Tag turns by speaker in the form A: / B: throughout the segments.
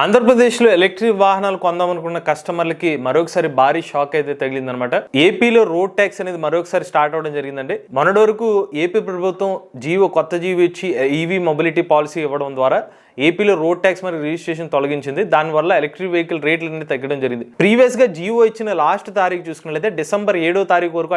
A: ఆంధ్రప్రదేశ్లో ఎలక్ట్రిక్ వాహనాలు కొందామనుకున్న కస్టమర్లకి మరొకసారి భారీ షాక్ అయితే తగిలిందనమాట. ఏపీలో రోడ్ ట్యాక్స్ అనేది మరొకసారి స్టార్ట్ అవడం జరిగిందండి. మొన్నటి వరకు ఏపీ ప్రభుత్వం జీవో కొత్త జీవో ఇచ్చి ఈవీ మొబిలిటీ పాలసీ ఇవ్వడం ద్వారా ఏపీలో రోడ్ ట్యాక్స్ మరియు రిజిస్ట్రేషన్ తొలగించింది. దానివల్ల ఎలక్ట్రిక్ వెహికల్ రేట్లు అనేది తగ్గడం జరిగింది. ప్రీవియస్గా జీవో ఇచ్చిన లాస్ట్ తారీఖు చూసుకున్నట్లయితే డిసెంబర్ ఏడో తారీఖు వరకు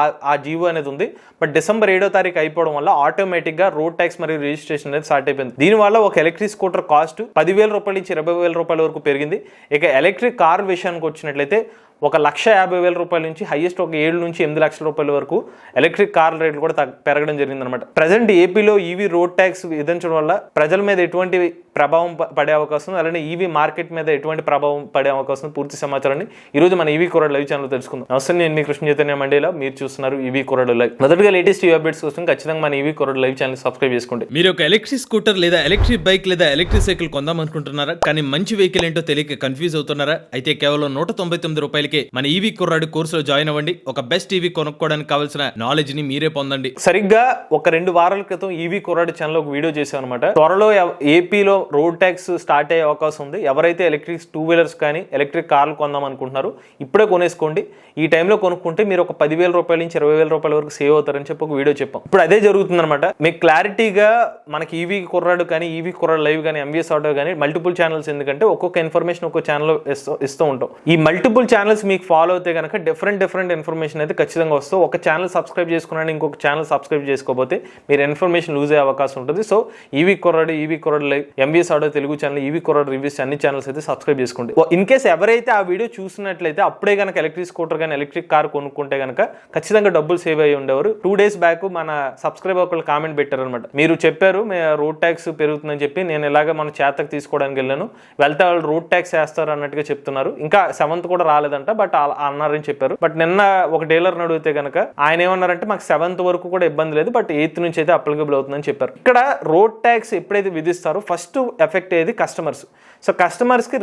A: ఆ జియో జీవో అనేది ఉంది. బట్ డిసెంబర్ ఏడో తారీఖు అయిపోవడం వల్ల ఆటోమేటిక్గా రోడ్ ట్యాక్స్ మరియు రిజిస్ట్రేషన్ అనేది స్టార్ట్ అయిపోయింది. దీనివల్ల ఒక ఎలక్ట్రిక్ స్కూటర్ కాస్ట్ పదివేల రూపాయల నుంచి ఇరవై వేల రూపాయల వరకు పెరిగింది. ఇక ఎలక్ట్రిక్ కార్ విషయానికి వచ్చినట్లయితే ఒక లక్ష యాభై వేల రూపాయల నుంచి హైయెస్ట్ ఒక ఏడు నుంచి ఎనిమిది లక్షల రూపాయల వరకు ఎలక్ట్రిక్ కార్ల రేట్లు కూడా పెరగడం జరిగింది అనమాట ప్రజెంట్ ఏపీలో ఈవీ రోడ్ ట్యాక్స్ విధించడం వల్ల ప్రజల మీద ఎటువంటి ప్రభావం పడే అవకాశం అలానే ఈవీ మార్కెట్ మీద ఎటువంటి ప్రభావం పడే అవకాశం పూర్తి సమాచారాన్ని ఈ రోజు మన ఈవీ కొరడ్ లైవ్ ఛానల్ తెలుసుకుందాం. నమస్తే నేను మీ కృష్ణ చైతన్య మండేలా. మీరు చూస్తున్నారు ఈవీ కొరడ్ లైవ్. మొదటిగా లేటెస్ట్ ఈ అప్డేట్స్ కోసం ఖచ్చితంగా మన ఈవీ కొరడ్ లైవ్ ఛానల్ సబ్స్క్రైబ్ చేసుకోండి.
B: మీరు ఒక ఎలక్ట్రిక్ స్కూటర్ లేదా ఎలక్ట్రిక్ బైక్ లేదా ఎలక్ట్రిక్ సైకిల్ కొందాం అనుకుంటున్నారా? కానీ మంచి వెహికల్ ఏంటో తెలియక కన్ఫ్యూజ్ అవుతున్నారా? అయితే కేవలం నూట తొంభై తొమ్మిది రూపాయలకే మన ఈవీ కుర్రాడు కోర్సులో జాయిన్ అవ్వండి. ఒక బెస్ట్ ఈవీ కొనుక్కోవడానికి కావాల్సిన నాలెడ్జ్ని మీరే పొందండి.
A: సరిగ్గా ఒక రెండు వారాల క్రితం ఈవీ కుర్రాడు ఛానల్ ఒక వీడియో చేశాం అనమాట త్వరలో ఏపీలో రోడ్ ట్యాక్స్ స్టార్ట్ అయ్యే అవకాశం ఉంది. ఎవరైతే ఎలక్ట్రిక్ టూ వీలర్స్ కానీ ఎలక్ట్రిక్ కార్లు కొందాం అనుకుంటున్నారో ఇప్పుడే కొనేసుకోండి. ఈ టైంలో కొనుక్కుంటే మీరు ఒక పదివేల రూపాయల నుంచి ఇరవై వేల రూపాయల వరకు సేవ్ అవుతారని చెప్పి ఒక వీడియో చెప్పాం. ఇప్పుడు అదే జరుగుతుందన్నమాట. మీకు క్లారిటీగా మనకి ఈవీ కుర్రాడు కానీ ఈవీ కుర్రాడు లైవ్ కానీ ఎంవీఎస్ ఆటో కానీ మల్టిపుల్ ఛానల్స్ ఎందుకంటే ఒక్కొక్క ఇన్ఫర్మేషన్ ఒక్కొక్క ఛానల్ ఇస్తూ ఇస్తూ ఉంటాం. ఈ మల్టిపుల్ ఛానల్స్ మీకు ఫాలో అయితే కనుక డిఫరెంట్ డిఫరెంట్ ఇన్ఫర్మేషన్ అయితే ఖచ్చితంగా వస్తూ ఒక ఛానల్ సబ్స్క్రైబ్ చేసుకున్నాను ఇంకొక ఛానల్ సబ్స్క్రైబ్ చేసుకోకపోతే మీరు ఇన్ఫర్మేషన్ లూజ్ అయ్యే అవకాశం ఉంటుంది. సో ఈవీ కుర్రాడు ఈవీ కుర్రాడు live MBS auto Telugu channel EV కొరడు reviews అన్ని ఛానల్స్ అయితే సబ్స్క్రైబ్ చేసుకోండి. ఇన్ కేస్ ఎవరైతే ఆ వీడియో చూసినట్లయితే అప్పుడే కనుక ఎలక్ట్రిక్ స్కూటర్ కానీ ఎలక్ట్రిక్ కార్ కొనుక్కుంటే కనుక ఖచ్చితంగా డబ్బులు సేవ్ అయ్యి ఉండేవారు. టూ డేస్ బ్యాక్ మన సబ్స్క్రైబర్ ఒకళ్ళు కామెంట్ పెట్టారు అనమాట మీరు చెప్పారు రోడ్ ట్యాక్స్ పెరుగుతుందని చెప్పి నేను ఇలాగ మన చేతకు తీసుకోవడానికి వెళ్ళాను. వెళ్తే వాళ్ళు రోడ్ ట్యాక్స్ వేస్తారు అన్నట్టుగా చెప్తున్నారు. ఇంకా సెవెంత్ కూడా రాలేదంట బట్ అలా అన్నారని చెప్పారు. బట్ నిన్న ఒక డీలర్ అడిగితే కనుక ఆయన ఏమన్నారంటే మాకు సెవెంత్ వరకు కూడా ఇబ్బంది లేదు బట్ ఎయిత్ నుంచి అయితే అప్లికబుల్ అవుతుందని చెప్పారు. ఇక్కడ రోడ్ ట్యాక్స్ ఎప్పుడైతే విధిస్తారో ఫస్ట్ ఎఫెక్ట్ అయ్యేది కస్టమర్స్ సో కస్టమర్స్కి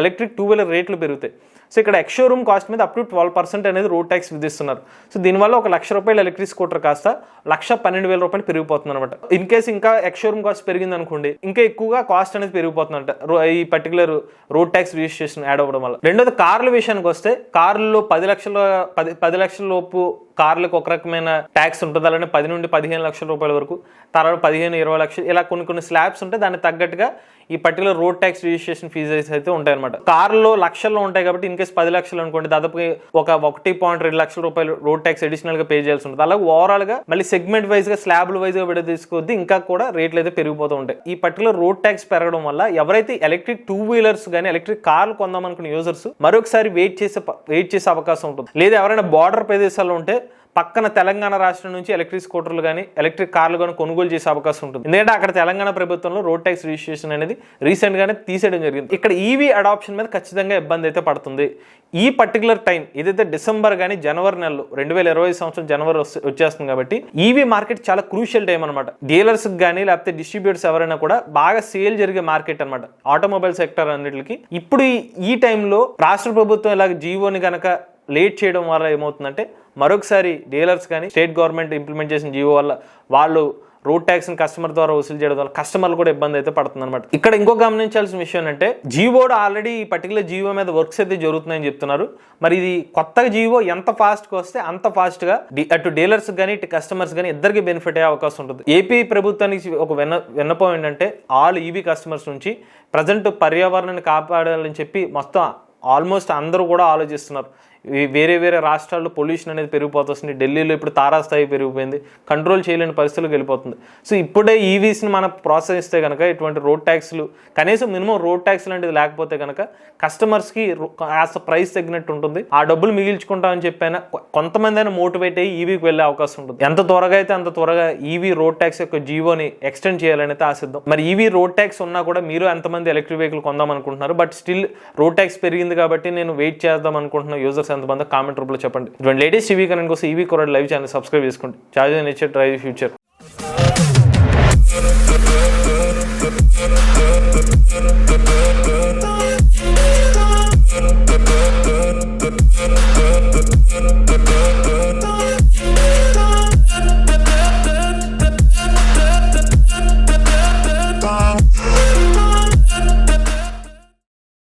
A: ఎలక్ట్రిక్ టూ వీలర్ రేట్లు పెరుగుతాయి. సో ఇక్కడ ఎక్స్షోరూమ్ కాస్ట్ మీద అప్ టు ట్వెల్వ్ పర్సెంట్ అనేది రోడ్ ట్యాక్స్ విధిస్తున్నారు. సో దీనివల్ల ఒక లక్ష రూపాయలు ఎలక్ట్రిక్ స్కూటర్ కాస్త లక్ష పన్నెండు వేల రూపాయలు పెరిగిపోతుంది అనమాట ఇన్ కేస్ ఇంకా ఎక్స్షోరూమ్ కాస్ట్ పెరిగింది అనుకోండి ఇంకా ఎక్కువగా కాస్ట్ అనేది పెరిగిపోతుందంట. ఈ particular road tax registration add అవ్వడం వల్ల. రెండోది కార్ల విషయానికి వస్తే కార్లలో పది లక్షల పది పది లక్షల లోపు కార్లకు ఒక రకమైన ట్యాక్స్ ఉంటుంది అలానే పది నుండి పదిహేను లక్షల రూపాయల వరకు తర్వాత పదిహేను ఇరవై లక్షలు ఇలా కొన్ని కొన్ని స్లాబ్స్ ఉంటాయి దానికి తగ్గట్టుగా ఈ particular road tax registration fees అయితే ఉంటాయి అనమాట కార్లో లక్షల్లో ఉంటాయి కాబట్టి ఇన్కేస్ పది లక్షలు అనుకోండి దాదాపు ఒక ఒకటి పాయింట్ రెండు లక్షల రూపాయలు రోడ్ ట్యాక్స్ అడిషనల్గా పే చేయాల్సి ఉంటుంది. అలాగే ఓవరాల్గా మళ్ళీ సెగ్మెంట్ వైజ్గా స్లాబ్ల వైజ్గా విడ తీసుకొద్ది ఇంకా కూడా రేట్లు అయితే పెరిగిపోతూ ఉంటాయి. ఈ పర్టికులర్ రోడ్ ట్యాక్స్ పెరగడం వల్ల ఎవరైతే ఎలక్ట్రిక్ టూ వీలర్స్ కానీ ఎలక్ట్రిక్ కార్లు కొందాం అనుకున్న యూజర్స్ మరొకసారి వెయిట్ చేసే వెయిట్ చేసే అవకాశం ఉంటుంది. లేదా ఎవరైనా బార్డర్ ప్రదేశాల్లో ఉంటే పక్కన తెలంగాణ రాష్ట్రం నుంచి ఎలక్ట్రిక్ స్కూటర్లు కానీ ఎలక్ట్రిక్ కార్లు కానీ కొనుగోలు చేసే అవకాశం ఉంటుంది. ఎందుకంటే అక్కడ తెలంగాణ ప్రభుత్వంలో రోడ్ ట్యాక్స్ రిజిస్ట్రేషన్ అనేది రీసెంట్గానే తీసేయడం జరిగింది. ఇక్కడ ఈవీ అడాప్షన్ మీద ఖచ్చితంగా ఇబ్బంది అయితే పడుతుంది. ఈ పర్టికులర్ టైం ఏదైతే డిసెంబర్ కానీ జనవరి నెలలో రెండు వేల ఇరవై సంవత్సరం జనవరి వస్తే- వచ్చేస్తుంది కాబట్టి ఈవీ మార్కెట్ చాలా క్రూషియల్ టైం అనమాట డీలర్స్ కానీ లేకపోతే డిస్ట్రిబ్యూటర్స్ ఎవరైనా కూడా బాగా సేల్ జరిగే మార్కెట్ అనమాట ఆటోమొబైల్ సెక్టర్ అన్నిటికి. ఇప్పుడు ఈ- టైంలో రాష్ట్ర ప్రభుత్వం ఇలాగ జీవోని కనుక లేట్ చేయడం వల్ల ఏమవుతుందంటే మరొకసారి డీలర్స్ కానీ స్టేట్ గవర్నమెంట్ ఇంప్లిమెంట్ చేసిన జీవో వల్ల వాళ్ళు రోడ్ ట్యాక్స్ని కస్టమర్ ద్వారా వసూలు చేయడం వల్ల కస్టమర్లు కూడా ఇబ్బంది అయితే పడుతుంది అనమాట ఇక్కడ ఇంకో గమనించాల్సిన విషయం అంటే జీవో ఆల్రెడీ ఈ పర్టికులర్ జీవో మీద వర్క్స్ అయితే జరుగుతున్నాయని చెప్తున్నారు. మరి ఇది కొత్తగా జీవో ఎంత ఫాస్ట్గా వస్తే అంత ఫాస్ట్గా అటు డీలర్స్ కానీ ఇటు కస్టమర్స్ కానీ ఇద్దరికి బెనిఫిట్ అయ్యే అవకాశం ఉంటుంది. ఏపీ ప్రభుత్వానికి ఒక విన్న విన్నపం ఏంటంటే ఆల్ ఈవీ కస్టమర్స్ నుంచి ప్రజెంట్ పర్యావరణాన్ని కాపాడాలని చెప్పి మొత్తం ఆల్మోస్ట్ అందరూ కూడా ఆలోచిస్తున్నారు. వేరే వేరే రాష్ట్రాల్లో పొల్యూషన్ అనేది పెరిగిపోతుంది ఢిల్లీలో ఇప్పుడు తారాస్థాయి పెరిగిపోయింది. కంట్రోల్ చేయలేని పరిస్థితులకు వెళ్ళిపోతుంది. సో ఇప్పుడే e ఈవీస్ని మనం ప్రోత్సహిస్తే కనుక ఇటువంటి రోడ్ ట్యాక్స్లు కనీసం మినిమం రోడ్ ట్యాక్స్ లాంటిది లేకపోతే కనుక కస్టమర్స్కి కాస్త ప్రైస్ తగ్గినట్టు ఉంటుంది. ఆ డబ్బులు మిగిల్చుకుంటామని చెప్పైనా కొంతమంది అయినా మోటివేట్ అయ్యి ఈవీకి వెళ్ళే అవకాశం ఉంటుంది. ఎంత త్వరగా అయితే అంత త్వరగా ఈవీ రోడ్ ట్యాక్స్ యొక్క జీవోని ఎక్స్టెండ్ చేయాలని ఆశిద్దాం. మరి ఈవీ రోడ్ ట్యాక్స్ ఉన్నా కూడా మీరు ఎంతమంది ఎలక్ట్రిక్ వెహికల్ కొందాం అనుకుంటున్నారు? బట్ స్టిల్ రోడ్ ట్యాక్స్ పెరిగింది కాబట్టి నేను వెయిట్ చేద్దాం అనుకుంటున్న యూజర్స్ ఎంతమంది కామెంట్ రూపంలో చెప్పండి. ఇటువంటి లేటెస్ట్ ఈవీ కరెంట్ కోసం ఈవీ కొరడ్ లైవ్ ఛానల్ సబ్స్క్రైబ్ చేసుకోండి. Charge nature drive future